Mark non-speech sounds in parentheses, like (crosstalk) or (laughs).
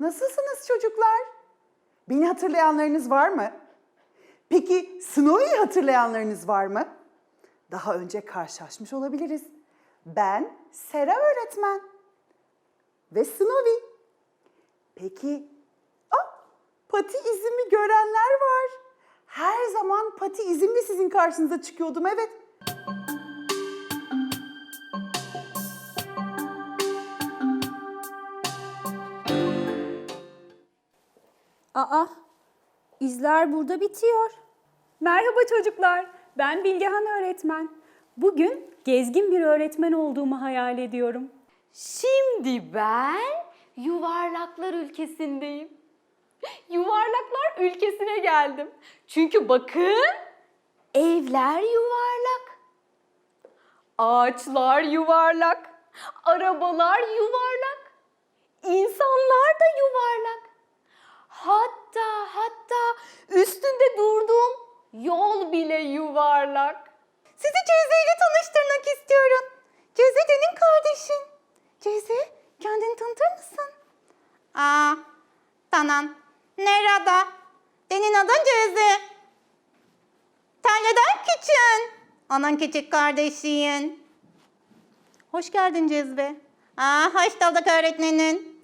Nasılsınız çocuklar? Beni hatırlayanlarınız var mı? Peki Snowy'yi hatırlayanlarınız var mı? Daha önce karşılaşmış olabiliriz. Ben Sera öğretmen ve Snowy. Peki, ah, pati izimi görenler var. Her zaman pati izimle sizin karşınıza çıkıyordum, evet. Aa, izler burada bitiyor. Merhaba çocuklar, ben Bilgehan öğretmen. Bugün gezgin bir öğretmen olduğumu hayal ediyorum. Şimdi ben yuvarlaklar ülkesindeyim. (laughs) Yuvarlaklar ülkesine geldim. Çünkü bakın evler yuvarlak. Ağaçlar yuvarlak. Arabalar yuvarlak. Bile yuvarlak. Sizi Ceze ile tanıştırmak istiyorum. Ceze senin kardeşin. Ceze, kendini tanıtır mısın? Aa, tamam. Nerede? Senin adın. Sen neden küçüğün? Onun küçük kardeşiyim. Hoş geldin Cezbe. Aa, hoş bulduk öğretmenin.